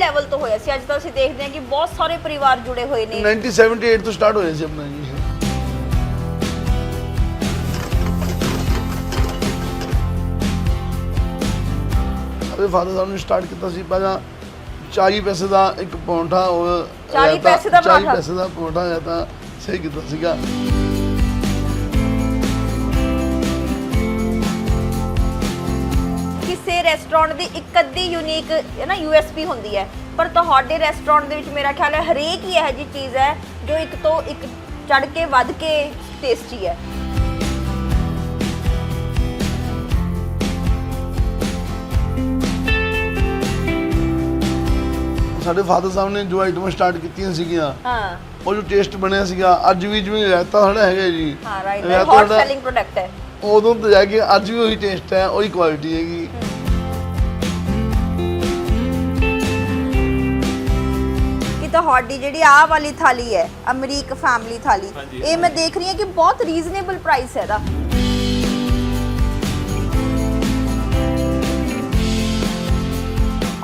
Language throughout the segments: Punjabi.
ਲੈਵਲ ਤੋਂ ਹੋਇਆ ਸੀ ਅੱਜ ਤਾਂ ਅਸੀਂ ਦੇਖਦੇ ਹਾਂ ਕਿ ਬਹੁਤ ਸਾਰੇ ਪਰਿਵਾਰ ਜੁੜੇ ਹੋਏ ਨੇ 1978 ਤੋਂ ਸਟਾਰਟ ਹੋਇਆ ਸੀ ਆਪਣਾ ਜੀ। ਆਪਣੇ ਫਾਦਰ ਸਾਹਿਬ ਨੇ ਸਟਾਰਟ ਕੀਤਾ ਸੀ ਪਹਿਲਾਂ 40 ਪੈਸੇ ਦਾ ਇੱਕ ਪਰੌਂਠਾ ਔਰ 40 ਜਾਂ ਤਾਂ ਪੈਸੇ ਦਾ 40 ਪਰੌਂਠਾ। ਪੈਸੇ ਦਾ ਪਰੌਂਠਾ ਜਾਂ ਤਾਂ ਸਹੀ ਕੀਤਾ ਸੀਗਾ ਕਿਸੇ ਰੈਸਟੋਰੈਂਟ ਦੀ ਇੱਕ ਅੱਧੀ ਯੂਨੀਕ ਹੈ ਨਾ ਯੂਐਸਪੀ ਹੁੰਦੀ ਹੈ। ਪਰ ਤੁਹਾਡੇ ਰੈਸਟੋਰੈਂਟ ਦੇ ਵਿੱਚ ਮੇਰਾ ਖਿਆਲ ਹੈ ਹਰੇਕ ਹੀ ਇਹੋ ਜਿਹੀ ਚੀਜ਼ ਹੈ ਜੋ ਇੱਕ ਤੋਂ ਇੱਕ ਚੜ ਕੇ ਵੱਧ ਕੇ ਟੇਸਟੀ ਹੈ। ਸਾਡੇ ਫਾਦਰ ਸਾਹਿਬ ਨੇ ਜੋ ਆਈਟਮਾਂ ਸਟਾਰਟ ਕੀਤੀਆਂ ਸੀਗੀਆਂ ਹਾਂ। ਉਹ ਜੋ ਟੇਸਟ ਬਣਿਆ ਸੀਗਾ ਅੱਜ ਵੀ ਜਿਵੇਂ ਰਾਇਤਾ ਸਾਡਾ ਹੈਗਾ ਜੀ। ਹਾਂ ਰਾਈਟ ਹੌਟ ਸੈਲਿੰਗ ਪ੍ਰੋਡਕਟ ਹੈ। ਉਦੋਂ ਤੋਂ ਜਾ ਕੇ ਅੱਜ ਵੀ ਉਹੀ ਟੇਸਟ ਹੈ ਉਹੀ ਕੁਆਲਿਟੀ ਹੈਗੀ। ਤੁਹਾਡੀ ਜਿਹੜੀ ਆਹ ਵਾਲੀ ਥਾਲੀ ਹੈ ਅਮਰੀਕ ਫੈਮਿਲੀ ਥਾਲੀ ਇਹ ਮੈਂ ਦੇਖ ਰਹੀ ਹਾਂ ਕਿ ਬਹੁਤ ਰੀਜ਼ਨੇਬਲ ਪ੍ਰਾਈਸ ਹੈ ਇਹਦਾ।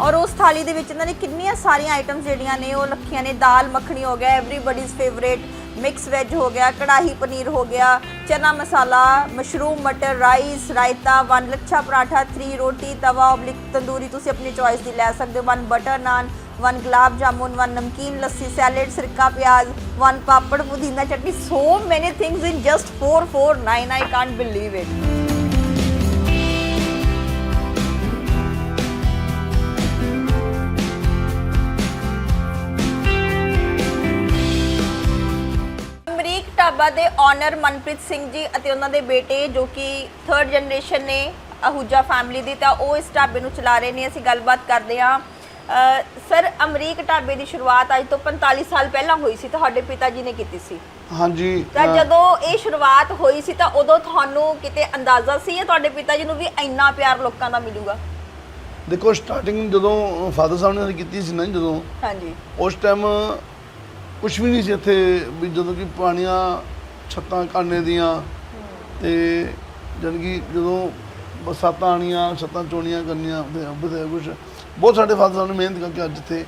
ਔਰ ਉਸ ਥਾਲੀ ਦੇ ਵਿੱਚ ਇਹਨਾਂ ਨੇ ਕਿੰਨੀਆਂ ਸਾਰੀਆਂ ਆਈਟਮਸ ਜਿਹੜੀਆਂ ਨੇ ਉਹ ਰੱਖੀਆਂ ਨੇ। ਦਾਲ ਮੱਖਣੀ ਹੋ ਗਿਆ ਐਵਰੀਬਾਡੀਜ਼ ਫੇਵਰੇਟ ਮਿਕਸ ਵੈਜ ਹੋ ਗਿਆ ਕੜਾਹੀ ਪਨੀਰ ਹੋ ਗਿਆ chana masala mushroom matar rice raita one lachha paratha 3 roti tawa ਓਬਲਿਕ tandoori ਤੁਸੀਂ ਆਪਣੀ ਚੋਇਸ ਦੀ ਲੈ ਸਕਦੇ ਹੋ। One butter naan one gulab jamun, one ਨਮਕੀਨ, ਲੱਸੀ, ਸੈਲਡ, ਸਿਰਕਾ, ਪਿਆਜ਼, ਵਨ ਪਾਪੜ, ਪੁਦੀਨਾ, chutney so many things in just 449 I can't believe it Amrik Dhaba ਦੇ ਓਨਰ ਮਨਪ੍ਰੀਤ ਸਿੰਘ ਜੀ ਅਤੇ ਉਹਨਾਂ ਦੇ ਬੇਟੇ ਜੋ ਕਿ ਥਰਡ ਜਨਰੇਸ਼ਨ ਨੇ ਅਹੂਜਾ ਫੈਮਿਲੀ ਦੀ, ਤਾਂ ਉਹ ਇਸ ਢਾਬੇ ਨੂੰ ਚਲਾ ਰਹੇ ਨੇ। ਅਸੀਂ ਗੱਲਬਾਤ ਕਰਦੇ ਹਾਂ ਸਰ ਅਮਰੀਕ ਢਾਬੇ ਦੀ ਸ਼ੁਰੂਆਤ ਅੱਜ ਤੋਂ 45 ਸਾਲ ਪਹਿਲਾਂ ਹੋਈ ਸੀ ਤੁਹਾਡੇ ਪਿਤਾ ਜੀ ਨੇ ਕੀਤੀ ਸੀ। ਹਾਂਜੀ ਤਾਂ ਜਦੋਂ ਇਹ ਸ਼ੁਰੂਆਤ ਹੋਈ ਸੀ ਤਾਂ ਉਦੋਂ ਤੁਹਾਨੂੰ ਕਿਤੇ ਅੰਦਾਜ਼ਾ ਸੀ ਜਾਂ ਤੁਹਾਡੇ ਪਿਤਾ ਜੀ ਨੂੰ ਵੀ ਇੰਨਾ ਪਿਆਰ ਲੋਕਾਂ ਦਾ ਮਿਲੂਗਾ? ਦੇਖੋ ਸਟਾਰਟਿੰਗ ਜਦੋਂ ਫਾਦਰ ਸਾਹਿਬ ਨੇ ਕੀਤੀ ਸੀ ਨਾ ਜਦੋਂ ਹਾਂਜੀ। ਉਸ ਟਾਈਮ ਕੁਝ ਵੀ ਨਹੀਂ ਸੀ ਇੱਥੇ ਵੀ ਜਦੋਂ ਕਿ ਪੁਰਾਣੀਆਂ ਛੱਤਾਂ ਕਾਨੇ ਦੀਆਂ ਤੇ ਕਿ ਜਦੋਂ ਬਰਸਾਤਾਂ ਆਣੀਆਂ ਛੱਤਾਂ ਚੋਣੀਆਂ ਕਰਨੀਆਂ ਤੇ ਬਥੇ ਕੁਝ ਬਹੁਤ ਸਾਡੇ ਫਾਦਰ ਸਾਹਿਬ ਨੇ ਮਿਹਨਤ ਕਰਕੇ ਅੱਜ ਇੱਥੇ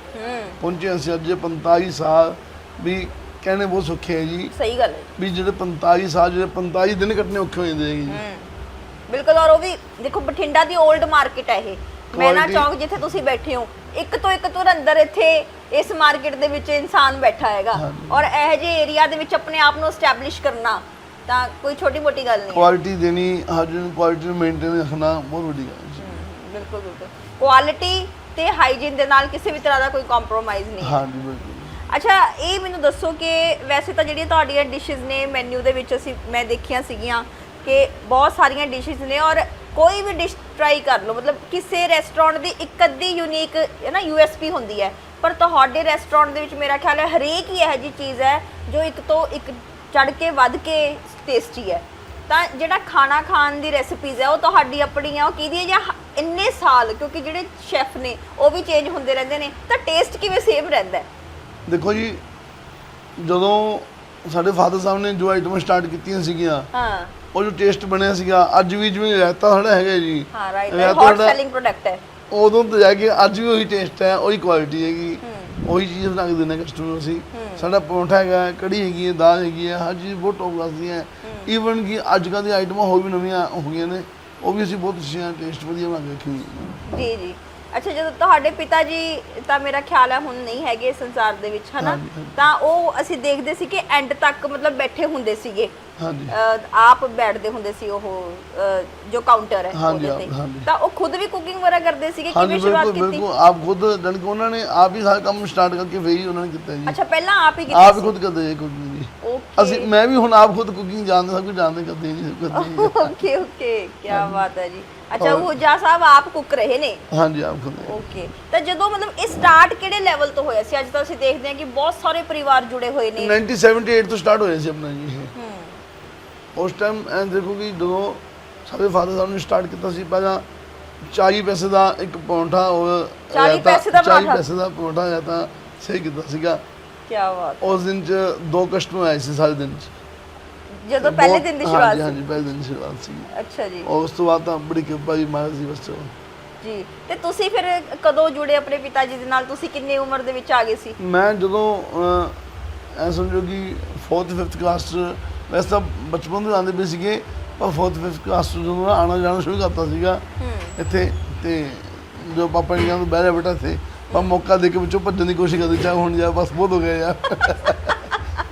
ਪਹੁੰਚੇ ਅਸੀਂ। ਅੱਜ 45 ਸਾਲ ਵੀ ਕਹਿਣੇ ਬਹੁਤ ਸੌਖੇ ਹੈ ਜੀ। ਸਹੀ ਗੱਲ ਹੈ। ਵੀ ਜਿਹੜੇ 45 ਸਾਲ ਜਿਹੜੇ 45 ਦਿਨ ਕੱਟਣੇ ਔਖੇ ਹੋ ਜਾਂਦੇ ਹੈਗੇ ਜੀ। ਬਿਲਕੁਲ ਔਰ ਉਹ ਵੀ ਦੇਖੋ ਬਠਿੰਡਾ ਦੀ 올ਡ ਮਾਰਕੀਟ ਹੈ ਇਹ ਮੈਨਾ ਚੌਂਕ ਜਿੱਥੇ ਤੁਸੀਂ ਬੈਠੇ ਹੋ ਇੱਕ ਤੋਂ ਇੱਕ ਤੁਰ ਅੰਦਰ ਇੱਥੇ ਇਸ ਮਾਰਕੀਟ ਦੇ ਵਿੱਚ ਇਨਸਾਨ ਬੈਠਾ ਹੈਗਾ। ਔਰ ਇਹ ਜਿਹੇ ਏਰੀਆ ਦੇ ਵਿੱਚ ਆਪਣੇ ਆਪ ਨੂੰ ਐਸਟੈਬਲਿਸ਼ ਕਰਨਾ ਤਾਂ ਕੋਈ ਛੋਟੀ ਮੋਟੀ ਗੱਲ ਨਹੀਂ ਹੈ। ਕੁਆਲਿਟੀ ਦੇਣੀ ਹਰ ਜਿਹਨੂੰ ਕੁਆਲਿਟੀ ਨੂੰ ਮੇਨਟੇਨ ਰੱਖਣਾ ਬਹੁਤ ਵੱਡੀ ਗੱਲ ਹੈ ਜੀ। ਹਮ, ਬਿਲਕੁਲ ਬਿਲਕੁਲ। ਕੁਆਲਿਟੀ ਤੇ ਹਾਈਜੀਨ ਦੇ ਨਾਲ ਕਿਸੇ ਵੀ ਤਰ੍ਹਾਂ ਦਾ ਕੋਈ ਕੰਪਰੋਮਾਈਜ਼ ਨਹੀਂ ਹੈ। ਹਾਂਜੀ ਬਿਲਕੁਲ। ਅੱਛਾ ਇਹ ਮੈਨੂੰ ਦੱਸੋ ਕਿ ਵੈਸੇ ਤਾਂ ਜਿਹੜੀਆਂ ਤੁਹਾਡੀਆਂ ਡਿਸ਼ਸ ਨੇ ਮੈਨੂ ਦੇ ਵਿੱਚ ਅਸੀਂ ਮੈਂ ਦੇਖੀਆਂ ਸੀਗੀਆਂ ਕਿ ਬਹੁਤ ਸਾਰੀਆਂ ਡਿਸ਼ਸ ਨੇ ਔਰ ਕੋਈ ਵੀ ਡਿਸ਼ ਟਰਾਈ ਕਰ ਲਓ ਮਤਲਬ ਕਿਸੇ ਰੈਸਟੋਰੈਂਟ ਦੀ ਇੱਕ ਅੱਧੀ ਯੂਨੀਕ ਹੈ ਨਾ ਯੂਐਸਪੀ ਹੁੰਦੀ ਹੈ। ਪਰ ਤੁਹਾਡੇ ਰੈਸਟੋਰੈਂਟ ਦੇ ਵਿੱਚ ਮੇਰਾ ਖਿਆਲ ਹੈ ਹਰੇਕ ਹੀ ਇਹੋ ਜਿਹੀ ਚੀਜ਼ ਹੈ ਜੋ ਇੱਕ ਤੋਂ ਇੱਕ ਚੜ ਕੇ ਵੱਧ ਕੇ ਟੇਸਟੀ ਹੈ। ਤਾਂ ਜਿਹੜਾ ਖਾਣਾ ਖਾਣ ਦੀ ਰੈਸਪੀਜ਼ ਹੈ ਉਹ ਤੁਹਾਡੀ ਆਪਣੀ ਆ ਉਹ ਕਿਹਦੀ ਹੈ ਜਾਂ ਹ- ਇੰਨੇ ਸਾਲ ਕਿਉਂਕਿ ਜਿਹੜੇ ਸ਼ੈਫ ਨੇ ਉਹ ਵੀ ਚੇਂਜ ਹੁੰਦੇ ਰਹਿੰਦੇ ਨੇ। ਤਾਂ ਟੇਸਟ ਕਿਵੇਂ ਸੇਮ ਰਹਿੰਦਾ ਹੈ? ਦੇਖੋ ਜੀ ਜਦੋਂ ਸਾਡੇ ਫਾਦਰ ਸਾਹਿਬ ਨੇ ਜੋ ਆਈਟਮਾਂ ਸਟਾਰਟ ਕੀਤੀਆਂ ਸੀਗੀਆਂ ਹਾਂ। ਉਹ ਜੋ ਟੇਸਟ ਬਣਿਆ ਸੀਗਾ ਅੱਜ ਵੀ ਜਿਵੇਂ ਰਾਇਤਾ ਸਾਡਾ ਹੈਗਾ ਜੀ। ਹਾਂ ਰਾਈਟ ਰਾਇਤਾ ਹੌਟ ਸਾਡਾ ਸੈਲਿੰਗ ਪ੍ਰੋਡਕਟ ਹੈ। ਉਦੋਂ ਤੋਂ ਜਾ ਕੇ ਅੱਜ ਵੀ ਉਹੀ ਟੇਸਟ ਹੈ ਉਹੀ ਕੁਆਲਿਟੀ ਹੈਗੀ। ਉਹੀ ਚੀਜ਼ ਬਣਾ ਕੇ ਦਿੰਦੇ ਕਸਟਮਰ ਅਸੀਂ। ਸਾਡਾ ਪਰੌਂਠਾ ਹੈਗਾ ਕੜੀ ਹੈਗੀ ਹੈ ਦਾਲ ਹੈਗੀ ਹੈ ਹਰ ਚੀਜ਼ ਬਹੁਤ ਟੌਪ ਕਲਾਸ ਦੀ ਹੈ। ਈਵਨ ਕਿ ਅੱਜ ਕੱਲ੍ਹ ਦੀਆਂ ਆਈਟਮਾਂ ਹੋਰ ਵੀ ਨਵੀਆਂ ਹੋ ਗਈਆਂ ਨੇ ਉਹ ਵੀ ਅਸੀਂ ਬਹੁਤ ਅੱਛੀਆਂ ਟੇਸਟ ਵਧੀਆ ਬਣਾ ਕੇ ਰੱਖੀ ਜੀ ਜੀ। ਅੱਛਾ ਜਦੋਂ ਤੁਹਾਡੇ ਪਿਤਾ ਜੀ ਤਾਂ ਮੇਰਾ ਖਿਆਲ ਹੈ ਹੁਣ ਨਹੀਂ ਹੈਗੇ ਸੰਸਾਰ ਦੇ ਵਿੱਚ ਹਨਾ? ਹਾਂਜੀ, ਹਾਂਜੀ। ਤਾਂ ਉਹ ਅਸੀਂ ਦੇਖਦੇ ਸੀ ਕਿ ਐਂਡ ਤੱਕ ਮਤਲਬ ਬੈਠੇ ਹੁੰਦੇ ਸੀਗੇ। ਹਾਂਜੀ। ਅਹ ਆਪ ਬੈਠਦੇ ਹੁੰਦੇ ਸੀ ਉਹ ਅਹ ਜੋ ਕਾਊਂਟਰ ਹੈ ਹਾਂਜੀ, ਉਹਦੇ ਆਪ- ਤੇ। ਹਾਂਜੀ। ਤਾਂ ਉਹ ਖੁਦ ਵੀ ਕੁਕਿੰਗ ਵਗੈਰਾ ਕਰਦੇ ਸੀਗੇ ਹਾਂਜੀ ਕਿਵੇਂ ਸ਼ੁਰੂਆਤ ਬਿਲਕੁਲ ਕੀਤੀ? ਬਿਲਕੁਲ। ਆਪ ਖੁਦ ਜਾਣੀ ਕਿ ਉਹਨਾਂ ਨੇ ਆਪ ਹੀ ਸਾਰਾ ਕੰਮ ਸਟਾਰਟ ਕਰਕੇ ਫੇਰ ਹੀ ਉਹਨਾਂ ਨੇ ਕੀਤਾ ਜੀ। ਅੱਛਾ ਪਹਿਲਾਂ ਆਪ ਹੀ ਆਪ ਕੀਤੀ ਹੀ ਖੁਦ ਕਰਦੇ ਜੀ ਕੁਕਿੰਗ ਅਸੀਂ ਮੈਂ ਵੀ ਹੁਣ ਆਪ ਖੁਦ ਕੁਕਿੰਗ ਜਾਣਦਾ ਸਭ ਕੁਝ ਜਾਣਦੇ ਕਰਦੇ ਜੀ ਸਭ ਕਰਦੇ ਜੀ ਓਕੇ ਓਕੇ ਕੀ ਬਾਤ ਹੈ ਜੀ। ਅੱਛਾ ਉਹ ਜਾ ਸਾਹਿਬ ਆਪ ਕੁੱਕ ਰਹੇ ਨੇ? ਹਾਂਜੀ ਆਪ ਖੁਦ ਓਕੇ ਤਾਂ ਜਦੋਂ ਮਤਲਬ ਇਹ ਸਟਾਰਟ ਕਿਹੜੇ ਲੈਵਲ ਤੋਂ ਹੋਇਆ ਸੀ? ਅੱਜ ਤਾਂ ਅਸੀਂ ਦੇਖਦੇ ਹਾਂ ਕਿ ਬਹੁਤ ਸਾਰੇ ਪਰਿਵਾਰ ਜੁੜੇ ਹੋਏ ਨੇ। 1978 ਤੋਂ ਸਟਾਰਟ ਹੋਇਆ ਸੀ ਆਪਣਾ ਜੀ ਇਹ। ਹੂੰ। ਉਸ ਟਾਈਮ ਐਂ ਦੇਖੋ ਕਿ ਜਦੋਂ ਸਾਡੇ ਫਾਦਰ ਸਾਹਿਬ ਨੇ ਸਟਾਰਟ ਕੀਤਾ ਸੀ ਪਹਿਲਾਂ 40 ਪੈਸੇ ਦਾ ਇੱਕ ਪਰੌਂਠਾ ਔਰ 40 ਜਾਂ ਤਾਂ ਪੈਸੇ ਦਾ 40 ਪਰੌਂਠਾ? ਪੈਸੇ ਦਾ ਪਰੌਂਠਾ ਜਾਂ ਤਾਂ ਸਹੀ ਕੀਤਾ ਸੀਗਾ। ਕੀ ਬਾਤ ਉਸ ਦਿਨ ਚ ਦੋ ਕਸਟਮਰ ਆਏ ਸੀ ਸਾਰੇ ਦਿਨ ਚ। ਜਦੋਂ ਪਹਿਲੇ ਦਿਨ ਦੀ ਹਾਂਜੀ ਸ਼ੁਰੂਆਤ ਹਾਂਜੀ ਸੀ ਪਹਿਲੇ ਦਿਨ ਦੀ ਸ਼ੁਰੂਆਤ ਸੀ। ਅੱਛਾ ਜੀ। ਉਸ ਤੋਂ ਬਾਅਦ ਤਾਂ ਬੜੀ ਕਿਰਪਾ ਜੀ ਮਹਾਰਾਜ ਦੀ ਬਸ ਚਲੋ ਜੀ। ਤੇ ਤੁਸੀਂ ਫਿਰ ਕਦੋਂ ਜੁੜੇ ਆਪਣੇ ਪਿਤਾ ਜੀ ਦੇ ਨਾਲ? ਤੁਸੀਂ ਕਿੰਨੀ ਉਮਰ ਦੇ ਵਿੱਚ ਆ ਗਏ ਸੀ? ਮੈਂ ਜਦੋਂ ਐਂ ਸਮਝੋ ਕਿ 4th 5th ਕਲਾਸ 'ਚ ਵੈਸੇ ਤਾਂ ਬਚਪਨ ਤੋਂ ਆਉਂਦੇ ਪਏ ਸੀਗੇ ਪਰ 4th 5th ਕਲਾਸ 'ਚ ਜਦੋਂ ਮੈਂ ਆਉਣਾ ਜਾਣਾ ਸ਼ੁਰੂ ਕਰਤਾ ਸੀਗਾ ਇੱਥੇ ਤੇ ਜੋ ਪਾਪਾ ਨੇ ਕਿਹਾ ਤੂੰ ਬਹਿ ਜਾ ਬੇਟਾ ਇੱਥੇ। ਪਰ ਮੌਕਾ ਦੇ ਕੇ ਵਿੱਚੋਂ ਭੱਜਣ ਦੀ ਕੋਸ਼ਿਸ਼ ਕਰਦੇ ਚਾਹ ਹੁਣ ਜਾ ਬਸ ਬਹੁਤ ਹੋ ਗਿਆ ਯਾਰ।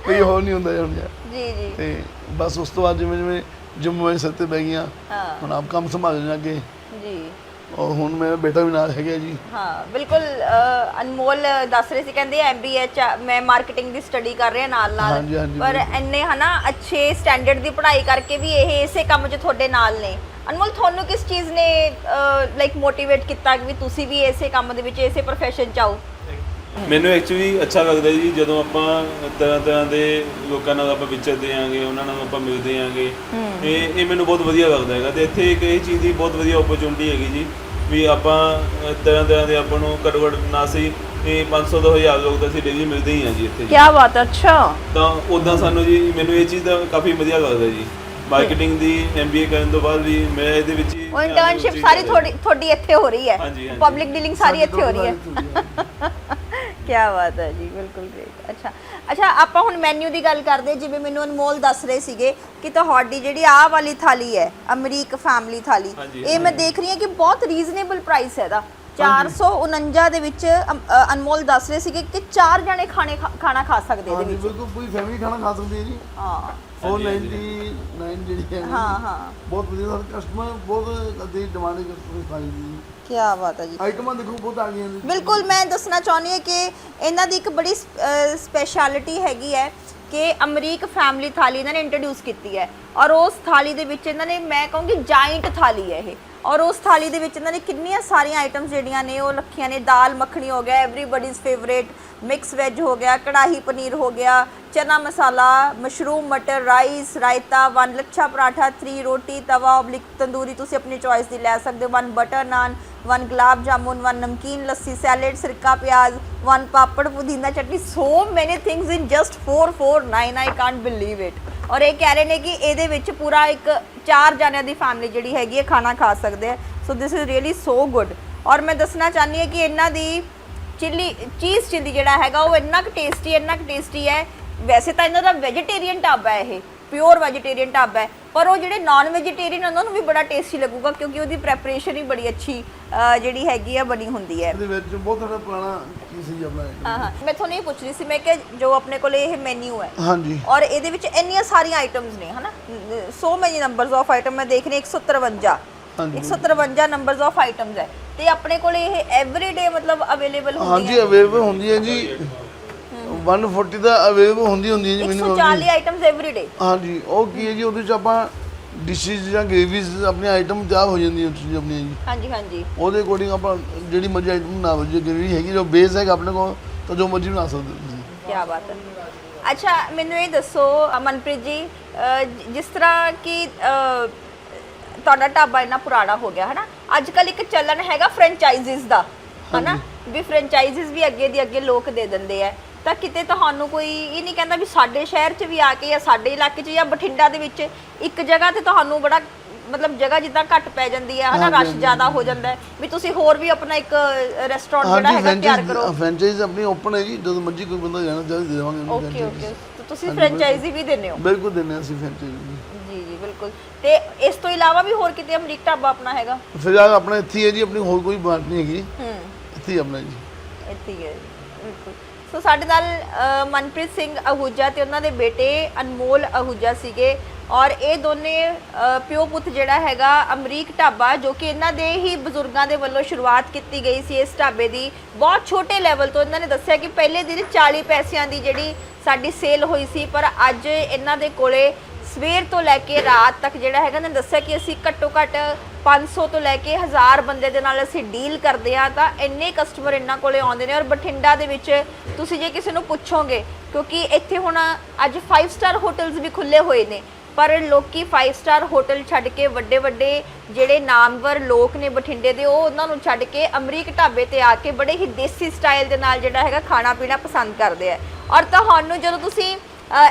ਕੋਈ ਹੋਰ ਨਹੀਂ ਹੁੰਦਾ ਹੁਣ ਯਾਰ। ਜੀ ਜੀ। ਤੇ ਬਸ ਉਸ ਤੋਂ ਬਾਅਦ ਜਿਵੇਂ ਜਿਵੇਂ ਜ਼ਿੰਮੇਵਾਰੀ ਸਿਰ ਤੇ ਬੈ ਗਈਆਂ ਹਾਂ। ਹੁਣ ਆਪ ਕੰਮ ਸੰਭਾਲਣ ਅੱਗੇ। ਜੀ। ਔਰ ਹੁਣ ਮੇਰਾ ਬੇਟਾ ਵੀ ਨਾਲ ਹੈਗਾ ਜੀ। ਹਾਂ ਬਿਲਕੁਲ ਅਨਮੋਲ ਦੱਸ ਰਹੇ ਸੀ ਕਹਿੰਦੇ ਐਮਬੀਏ ਚ ਮੈਂ ਮਾਰਕੀਟਿੰਗ ਦੀ ਸਟੱਡੀ ਕਰ ਰਿਹਾ ਨਾਲ ਨਾਲ। ਪਰ ਇੰਨੇ ਹਨਾ ਅੱਛੇ ਸਟੈਂਡਰਡ ਦੀ ਪੜ੍ਹਾਈ ਕਰਕੇ ਵੀ ਇਹ ਇਸੇ ਕੰਮ 'ਚ ਤੁਹਾਡੇ ਨਾਲ ਨੇ। ਅਨਮੋਲ ਤੁਹਾਨੂੰ ਕਿਸ ਚੀਜ਼ ਨੇ ਲਾਈਕ ਮੋਟੀਵੇਟ ਕੀਤਾ ਕਿ ਵੀ ਤੁਸੀਂ ਵੀ ਇਸੇ ਕੰਮ ਦੇ ਵਿੱਚ ਇਸੇ profession 'ਚ ਆਓ? ਮੈਨੂੰ ਐਕਚੁਅਲੀ ਅੱਛਾ ਲੱਗਦਾ ਜੀ ਜਦੋਂ ਆਪਾਂ ਤਰ੍ਹਾਂ ਤਰ੍ਹਾਂ ਦੇ ਲੋਕਾਂ ਨਾਲ ਆਪਾਂ ਵਿਚਰਦੇ ਆਂਗੇ ਉਹਨਾਂ ਨਾਲ ਆਪਾਂ ਮਿਲਦੇ ਆਂਗੇ ਇਹ ਇਹ ਮੈਨੂੰ ਬਹੁਤ ਵਧੀਆ ਲੱਗਦਾ ਹੈਗਾ ਤੇ ਇੱਥੇ ਇੱਕ ਇਹ ਚੀਜ਼ ਦੀ ਬਹੁਤ ਵਧੀਆ ਓਪਰਚੁਨਿਟੀ ਹੈਗੀ ਜੀ ਵੀ ਆਪਾਂ ਤਰ੍ਹਾਂ ਤਰ੍ਹਾਂ ਦੇ ਆਪਾਂ ਨੂੰ ਘੱਟੋ ਘੱਟ ਨਾ ਸਹੀ ਇਹ 500 ਤੋਂ 1000 ਲੋਕ ਤਾਂ ਅਸੀਂ ਡੇਲੀ ਮਿਲਦੇ ਹੀ ਆ ਜੀ ਇੱਥੇ। ਕੀ ਬਾਤ ਹੈ ਅੱਛਾ। ਤਾਂ ਉਦਾਂ ਸਾਨੂੰ ਜੀ ਮੈਨੂੰ ਇਹ ਚੀਜ਼ ਦਾ ਕਾਫੀ ਵਧੀਆ ਲੱਗਦਾ ਜੀ। ਮਾਰਕੀਟਿੰਗ ਦੀ ਐਮਬੀਏ ਕਰਨ ਤੋਂ ਬਾਅਦ ਵੀ ਮੈਂ ਇਹਦੇ ਵਿੱਚ ਹੀ ਉਹ ਇੰਟਰਨਸ਼ਿਪ ਸਾਰੀ ਤੁਹਾਡੀ ਤੁਹਾਡੀ ਇੱਥੇ ਹੋ ਰਹੀ ਹੈ। ਹਾਂਜੀ, ਹਾਂਜੀ। ਪਬਲਿਕ ਡੀਲਿੰਗ ਸਾਰੀ ਇੱਥੇ ਹੋ ਰਹੀ ਹੈ। ਕੀ ਬਾਤ ਹੈ ਜੀ ਬਿਲਕੁਲ ਗ੍ਰੇਟ ਅੱਛਾ ਅੱਛਾ ਆਪਾਂ ਹੁਣ ਮੈਨੂ ਦੀ ਗੱਲ ਕਰਦੇ ਜਿਵੇਂ ਮੈਨੂੰ ਅਨਮੋਲ ਦੱਸ ਰਹੇ ਸੀਗੇ ਕਿ ਤੁਹਾਡੀ ਜਿਹੜੀ ਆਹ ਵਾਲੀ ਥਾਲੀ ਹੈ ਅਮਰੀਕ ਫੈਮਿਲੀ ਥਾਲੀ ਹਾਂਜੀ, ਇਹ ਮੈਂ ਦੇਖ ਰਹੀ ਹਾਂ ਕਿ ਬਹੁਤ ਰੀਜ਼ਨੇਬਲ ਪ੍ਰਾਈਸ ਹੈ ਇਹਦਾ। 449 ਦੇ ਵਿੱਚ ਅਮ, ਅ, ਅਨਮੋਲ ਦੱਸ ਰਹੇ ਸੀਗੇ ਕਿ ਚਾਰ ਜਣੇ ਖਾਣੇ ਖਾ- ਖਾਣਾ ਖਾ ਸਕਦੇ ਇਹਦੇ ਹਾਂਜੀ ਵਿੱਚ। ਬਿਲਕੁਲ ਪੂਰੀ ਫੈਮਿਲੀ ਖਾਣਾ ਖਾ ਸਕਦੀ ਹੈ ਜੀ। ਹਾਂ। 499 ਜਿਹੜੀ ਹੈ ਹਾਂ ਹਾਂ। ਬਹੁਤ ਵਧੀਆ ਸਾਡੇ ਕਸਟਮਰ ਬਹੁਤ ਅੱਧੀ ਡਿਮਾਂਡ ਕਰਦੇ ਖਾਈ ਦੀ ਕੀ ਬਾਤ ਹੈ ਜੀ। ਆਈਟਮਾਂ ਦੇਖੋ ਬਹੁਤ ਆ ਗਈਆਂ ਨੇ। ਬਿਲਕੁਲ ਮੈਂ ਦੱਸਣਾ ਚਾਹੁੰਦੀ ਹਾਂ ਕਿ ਇਹਨਾਂ ਦੀ ਇੱਕ ਬੜੀ ਸਪੈਸ਼ਲਿਟੀ ਹੈਗੀ ਹੈ ਕਿ ਅਮਰੀਕ ਫੈਮਿਲੀ ਥਾਲੀ ਇਹਨਾਂ ਨੇ ਇੰਟਰੋਡਿਊਸ ਕੀਤੀ ਹੈ। ਔਰ ਉਸ ਥਾਲੀ ਦੇ ਵਿੱਚ ਇਹਨਾਂ ਨੇ ਮੈਂ ਕਹੂੰਗੀ ਜਾਇੰਟ ਥਾਲੀ ਹੈ ਇਹ। ਔਰ ਉਸ ਥਾਲੀ ਦੇ ਵਿੱਚ ਇਹਨਾਂ ਨੇ ਕਿੰਨੀਆਂ ਸਾਰੀਆਂ ਆਈਟਮਸ ਜਿਹੜੀਆਂ ਨੇ ਉਹ ਰੱਖੀਆਂ ਨੇ। ਦਾਲ, ਮੱਖਣੀ ਹੋ ਗਿਆ ਐਵਰੀਬਾਡੀਜ਼ ਫੇਵਰੇਟ ਮਿਕਸ ਵੈਜ ਹੋ ਗਿਆ, ਕੜਾਹੀ ਪਨੀਰ ਹੋ ਗਿਆ, ਚਨਾ ਮਸਾਲਾ ਮਸ਼ਰੂਮ ਮਟਰ ਰਾਈਸ ਰਾਇਤਾ ਵਨ ਲੱਛਾ ਪਰਾਠਾ 3 ਰੋਟੀ, ਤਵਾ ਓਬਲਿਕ ਤੰਦੂਰੀ ਤੁਸੀਂ ਆਪਣੀ ਚੋਇਸ ਦੀ ਲੈ ਸਕਦੇ ਹੋ। One butter naan one gulab jamun one ਨਮਕੀਨ ਲੱਸੀ ਸੈਲਡ ਸਿਰਕਾ, ਪਿਆਜ਼ ਵਨ ਪਾਪੜ, ਪੁਦੀਨਾ, chutney so many things in just 449 I can't believe it ਔਰ ਇਹ ਕਹਿ ਰਹੇ ਨੇ ਕਿ ਇਹਦੇ ਵਿੱਚ ਪੂਰਾ ਇੱਕ ਚਾਰ ਜਣਿਆਂ ਦੀ ਫੈਮਿਲੀ ਜਿਹੜੀ ਹੈਗੀ ਹੈ, ਖਾਣਾ ਖਾ ਸਕਦੇ ਆ so this is really so good ਔਰ ਮੈਂ ਦੱਸਣਾ ਚਾਹੁੰਦੀ ਹਾਂ ਕਿ ਇਹਨਾਂ ਦੀ ਚਿੱਲੀ ਚੀਜ਼ ਚਿੱਲੀ ਜਿਹੜਾ ਹੈਗਾ, ਉਹ ਇੰਨਾ ਕੁ ਟੇਸਟੀ ਇੰਨਾ ਕੁ ਟੇਸਟੀ ਹੈ। ਵੈਸੇ ਤਾਂ ਇਹਨਾਂ ਦਾ ਵੈਜੀਟੇਰੀਅਨ ਢਾਬਾ ਹੈ ਇਹ। ਪਿਓਰ ਵੈਜੀਟੇਰੀਅਨ ਢਾਬਾ ਹੈ। ਪਰ ਉਹ ਜਿਹੜੇ ਨਾਨ ਵੈਜੀਟੇਰੀਅਨ ਉਹਨਾਂ ਨੂੰ ਵੀ ਬੜਾ ਟੇਸਟੀ ਲੱਗੂਗਾ ਕਿਉਂਕਿ ਉਹਦੀ ਪ੍ਰੈਪਰੇਸ਼ਨ ਹੀ ਬੜੀ ਅੱਛੀ ਅਹ, ਜਿਹੜੀ ਹੈਗੀ ਆ ਬਣੀ ਹੁੰਦੀ ਹੈ। ਇਹਦੇ ਵਿੱਚ ਬਹੁਤ ਸਾਰਾ ਪੁਰਾਣਾ ਚੀਜ਼ ਸੀ ਆਪਣਾ। ਹਾਂ ਹਾਂ। ਮੈਂ ਤੁਹਾਨੂੰ ਇਹ ਪੁੱਛ ਰਹੀ ਸੀ ਮੈਂ ਕਿ ਜੋ ਆਪਣੇ ਕੋਲੇ ਇਹ ਮੈਨੂ ਹੈ ਹਾਂਜੀ। ਔਰ ਇਹਦੇ ਵਿੱਚ ਇੰਨੀਆਂ ਸਾਰੀਆਂ ਆਈਟਮਸ ਨੇ ਹਨਾ? So many numbers of item ਮੈਂ ਦੇਖ ਰਹੀ 153 ਹਾਂਜੀ। 153 ਨੰਬਰਸ ਆਫ ਆਈਟਮਸ ਹੈ। ਤੇ ਆਪਣੇ ਕੋਲੇ ਇਹ ਐਵਰੀਡੇ ਮਤਲਬ ਅਵੇਲੇਬਲ ਹੁੰਦੀ ਹਾਂਜੀ ਅਵੇਲੇਬਲ ਹੁੰਦੀ ਹੈ ਜੀ। 140 ਦਾ ਅਵੇਲੇਬਲ ਹੁੰਦੀ ਹੁੰਦੀ ਹੈ ਜੀ ਮੈਨੂੰ 140 ਆਈਟਮਸ ਐਵਰੀਡੇ ਹਾਂਜੀ ਉਹ ਕੀ ਹੈ ਜੀ ਉਹਦੇ ਚ ਆਪਾਂ ਡਿਸ਼ਿਸ ਜਾਂ ਗ੍ਰੇਵੀਜ਼ ਆਪਣੀ ਆਈਟਮ ਤਿਆਰ ਹੋ ਜਾਂਦੀਆਂ ਉਸ 'ਚ ਆਪਣੀਆਂ ਜੀ। ਹਾਂਜੀ ਹਾਂਜੀ। ਉਹਦੇ ਅਕੋਰਡਿੰਗ ਆਪਾਂ ਜਿਹੜੀ ਮਰਜ਼ੀ ਆਈਟਮ ਬਣਾ ਲਓ ਜੇ ਗ੍ਰੇਵੀ ਹੈਗੀ ਜੋ ਬੇਸ ਹੈਗਾ ਆਪਣੇ ਕੋਲ ਤਾਂ ਜੋ ਮਰਜ਼ੀ ਬਣਾ ਸਕਦੇ ਹੋ ਤੁਸੀਂ। ਕੀ ਬਾਤ ਹੈ। ਅੱਛਾ ਮੈਨੂੰ ਇਹ ਦੱਸੋ ਮਨਪ੍ਰੀਤ ਜੀ ਜਿਸ ਤਰ੍ਹਾਂ ਕਿ ਤੁਹਾਡਾ ਢਾਬਾ ਇੰਨਾ ਪੁਰਾਣਾ ਹੋ ਗਿਆ ਹਨਾ? ਅੱਜ ਕੱਲ ਇੱਕ ਚੱਲਣ ਹੈਗਾ ਫਰੈਂਚਾਈਜ਼ਿਸ ਦਾ ਹਨਾ? ਵੀ ਫਰੈਂਚਾਈਜ਼ਿਸ ਵੀ ਅੱਗੇ ਦੀ ਅੱਗੇ ਲੋਕ ਦੇ ਦਿੰਦੇ ਆ। ਤਾਂ ਕਿਤੇ ਤੁਹਾਨੂੰ ਕੋਈ ਇਹ ਨਹੀਂ ਕਹਿੰਦਾ ਵੀ ਸਾਡੇ ਸ਼ਹਿਰ 'ਚ ਵੀ ਆ ਕੇ ਜਾਂ ਸਾਡੇ ਇਲਾਕੇ 'ਚ ਜਾਂ ਬਠਿੰਡਾ ਦੇ ਵਿੱਚ ਇੱਕ ਜਗ੍ਹਾ ਤੇ ਤੁਹਾਨੂੰ ਬੜਾ ਮਤਲਬ ਜਗ੍ਹਾ ਜਿੱਦਾਂ ਘੱਟ ਪੈ ਜਾਂਦੀ ਹੈ ਹਨਾ ਰਸ਼ ਜ਼ਿਆਦਾ ਹੋ ਜਾਂਦਾ ਹੈ। ਵੀ ਤੁਸੀਂ ਹੋਰ ਵੀ ਆਪਣਾ ਇੱਕ ਰੈਸਟੋਰੈਂਟ ਜਿਹੜਾ ਹੈਗਾ ਤਿਆਰ ਕਰੋ। ਫਰੈਂਚਾਈਜ਼ ਫਰੈਂਚਾਈਜ਼ ਆਪਣੀ ਓਪਨ ਹੈ ਜੀ ਜਦੋਂ ਮਰਜ਼ੀ ਕੋਈ ਬੰਦਾ ਜਾਣਾ ਚਾਹੇ ਦੇ ਦੇਵਾਂਗੇ ਉਹਨੂੰ ਓਕੇ franchise। ਓਕੇ ਤੁਸੀਂ ਫਰੈਂਚਾਈਜ਼ੀ ਵੀ ਦਿੰਦੇ ਹੋ? ਬਿਲਕੁਲ ਦਿੰਦੇ ਹਾਂ ਅਸੀਂ ਫਰੈਂਚਾਈਜ਼ ਜੀ ਜੀ ਬਿਲਕੁਲ। ਤੇ ਇਸ ਤੋਂ ਇਲਾਵਾ ਵੀ ਹੋਰ ਕਿਤੇ ਅਮਰੀਕ ਢਾਬਾ ਆਪਣਾ ਹੈਗਾ? ਫਿਰ ਆ ਆਪਣਾ ਇੱਥੇ ਹੀ ਹੈ ਜੀ ਆਪਣੀ ਹੋਰ ਕੋਈ ਬਾਤ ਨਹੀਂ ਹੈਗੀ। ਹੂੰ। ਇੱਥੇ ਹੀ ਆਪਣਾ ਜੀ। ਇੱਥੇ ਹੀ ਹੈ ਬਿਲਕੁਲ। ਸੋ ਸਾਡੇ ਨਾਲ ਮਨਪ੍ਰੀਤ ਸਿੰਘ ਅਹੂਜਾ ਤੇ ਉਹਨਾਂ ਦੇ ਬੇਟੇ ਅਨਮੋਲ ਅਹੂਜਾ ਸੀਗੇ ਔਰ ਇਹ ਦੋਨੇ ਪਿਓ ਪੁੱਤ ਜਿਹੜਾ ਹੈਗਾ ਅਮਰੀਕ ਢਾਬਾ, ਜੋ ਕਿ ਇਹਨਾਂ ਦੇ ਹੀ ਬਜ਼ੁਰਗਾਂ ਦੇ ਵੱਲੋਂ ਸ਼ੁਰੂਆਤ ਕੀਤੀ ਗਈ ਸੀ ਇਸ ਢਾਬੇ ਦੀ, ਬਹੁਤ ਛੋਟੇ ਲੈਵਲ ਤੋਂ ਇਹਨਾਂ ਨੇ ਦੱਸਿਆ ਕਿ ਪਹਿਲੇ ਦਿਨ 40 ਪੈਸਿਆਂ ਦੀ ਜਿਹੜੀ ਸਾਡੀ ਸੇਲ ਹੋਈ ਸੀ, ਪਰ ਅੱਜ ਇਹਨਾਂ ਦੇ ਕੋਲੇ ਸਵੇਰ ਤੋਂ ਲੈ ਕੇ ਰਾਤ ਤੱਕ ਜਿਹੜਾ ਹੈਗਾ, ਇਹਨਾਂ ਨੇ ਦੱਸਿਆ ਕਿ ਅਸੀਂ ਘੱਟੋ ਘੱਟ 500 ਤੋਂ ਲੈ ਕੇ 1000 ਬੰਦੇ ਦੇ ਨਾਲ ਅਸੀਂ ਡੀਲ ਕਰਦੇ ਆ ਤਾਂ ਇੰਨੇ ਕਸਟਮਰ ਇਹਨਾਂ ਕੋਲੇ ਆਉਂਦੇ ਨੇ ਔਰ ਬਠਿੰਡਾ ਦੇ ਵਿੱਚ ਤੁਸੀਂ ਜੇ ਕਿਸੇ ਨੂੰ ਪੁੱਛੋਗੇ, ਕਿਉਂਕਿ ਇੱਥੇ ਹੁਣ ਅੱਜ 5 ਸਟਾਰ ਹੋਟਲਸ ਵੀ ਖੁੱਲੇ ਹੋਏ ਨੇ, ਪਰ ਲੋਕੀ 5 ਸਟਾਰ ਹੋਟਲ ਛੱਡ ਕੇ ਵੱਡੇ ਵੱਡੇ ਜਿਹੜੇ ਨਾਮਵਰ ਲੋਕ ਨੇ ਬਠਿੰਡੇ ਦੇ, ਉਹ ਉਹਨਾਂ ਨੂੰ ਛੱਡ ਕੇ ਅਮਰੀਕ ਢਾਬੇ ਤੇ ਆ ਕੇ ਬੜੇ ਹੀ ਦੇਸੀ ਸਟਾਈਲ ਦੇ ਨਾਲ ਜਿਹੜਾ ਹੈਗਾ ਖਾਣਾ ਪੀਣਾ ਪਸੰਦ ਕਰਦੇ ਆ। ਔਰ ਤੁਹਾਨੂੰ ਜਦੋਂ ਤੁਸੀਂ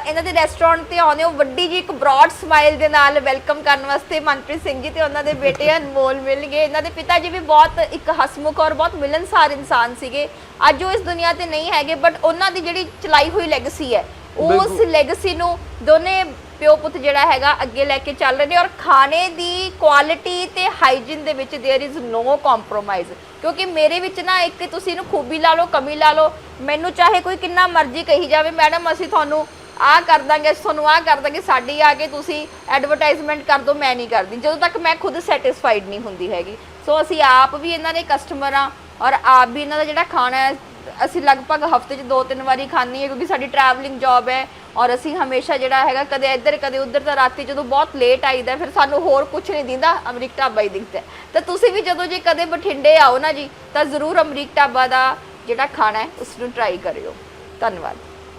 ਇਹਨਾਂ ਦੇ ਰੈਸਟੋਰੈਂਟ ਤੇ ਆਉਂਦੇ ਹੋ ਵੱਡੀ ਜੀ ਇੱਕ ਬ੍ਰੌਡ ਸਮਾਈਲ ਦੇ ਨਾਲ ਵੈਲਕਮ ਕਰਨ ਵਾਸਤੇ ਮਨਪ੍ਰੀਤ ਸਿੰਘ ਜੀ ਤੇ ਉਹਨਾਂ ਦੇ ਬੇਟੇ ਅਨਮੋਲ ਮਿਲਣਗੇ ਇਹਨਾਂ ਦੇ ਪਿਤਾ ਜੀ ਵੀ ਬਹੁਤ ਇੱਕ ਹਸਮੁਖ ਔਰ ਬਹੁਤ ਮਿਲਨਸਾਰ ਇਨਸਾਨ ਸੀਗੇ ਅੱਜ ਉਹ ਇਸ ਦੁਨੀਆ ਤੇ ਨਹੀਂ ਹੈਗੇ ਬਟ ਉਹਨਾਂ ਦੀ ਜਿਹੜੀ ਚਲਾਈ ਹੋਈ ਲੈਗੇਸੀ ਹੈ ਉਸ ਲੈਗੇਸੀ ਨੂੰ ਦੋਨੇ ਪਿਓ ਪੁੱਤ ਜਿਹੜਾ ਹੈਗਾ ਅੱਗੇ ਲੈ ਕੇ ਚੱਲ ਰਹੇ ਨੇ ਔਰ ਖਾਣੇ ਦੀ ਕੁਆਲਿਟੀ ਤੇ ਹਾਈਜੀਨ ਦੇ ਵਿੱਚ देयर इज ਨੋ ਕੰਪਰੋਮਾਈਜ਼ ਕਿਉਂਕਿ ਮੇਰੇ ਵਿੱਚ ਨਾ ਇੱਕ ਤੁਸੀਂ ਇਹਨੂੰ ਖੂਬੀ ਲਾ ਲਓ ਕਮੀ ਲਾ ਲਓ ਮੈਨੂੰ ਚਾਹੇ ਕੋਈ ਕਿੰਨਾ ਮਰਜ਼ੀ ਕਹੀ ਜਾਵੇ ਮੈਡਮ ਅਸੀਂ ਤੁਹਾਨੂੰ ਆ ਕਰ ਦਾਂਗੇ, ਅਸੀਂ ਤੁਹਾਨੂੰ ਆ ਕਰ ਦਾਂਗੇ, ਸਾਡੀ ਆ ਕੇ ਤੁਸੀਂ ਐਡਵਰਟਾਈਜ਼ਮੈਂਟ ਕਰ ਦਿਓ, ਮੈਂ ਨਹੀਂ ਕਰਦੀ। ਜਦੋਂ ਤੱਕ ਮੈਂ ਖੁਦ ਸੈਟੀਸਫਾਈਡ ਨਹੀਂ ਹੁੰਦੀ ਹੈਗੀ। ਸੋ ਅਸੀਂ ਆਪ ਵੀ ਇਹਨਾਂ ਦੇ ਕਸਟਮਰ ਆ ਔਰ ਆਪ ਵੀ ਇਹਨਾਂ ਦਾ ਜਿਹੜਾ ਖਾਣਾ ਹੈ, ਅਸੀਂ ਲਗਭਗ ਹਫ਼ਤੇ 'ਚ ਦੋ ਤਿੰਨ ਵਾਰੀ ਖਾਂਦੀ ਹੈ, ਕਿਉਂਕਿ ਸਾਡੀ ਟਰੈਵਲਿੰਗ ਜੌਬ ਹੈ ਔਰ ਅਸੀਂ ਹਮੇਸ਼ਾ ਜਿਹੜਾ ਹੈਗਾ, ਕਦੇ ਇੱਧਰ, ਕਦੇ ਉੱਧਰ ਤਾਂ ਰਾਤੀ ਜਦੋਂ ਬਹੁਤ ਲੇਟ ਆਈਦਾ, ਫਿਰ ਸਾਨੂੰ ਹੋਰ ਕੁਝ ਨਹੀਂ ਦਿੰਦਾ, ਅਮਰੀਕ ਢਾਬਾ ਹੀ ਦਿਖਦਾ ਤਾਂ ਤੁਸੀਂ ਵੀ ਜਦੋਂ ਜੇ ਕਦੇ ਬਠਿੰਡੇ ਆਓ ਨਾ ਜੀ, ਤਾਂ ਜ਼ਰੂਰ ਅਮਰੀਕ ਢਾਬਾ ਦਾ ਜਿਹੜਾ ਖਾਣਾ ਹੈ ਉਸ ਨੂੰ ਟਰਾਈ ਕਰਿਓ। ਧੰਨਵਾਦ।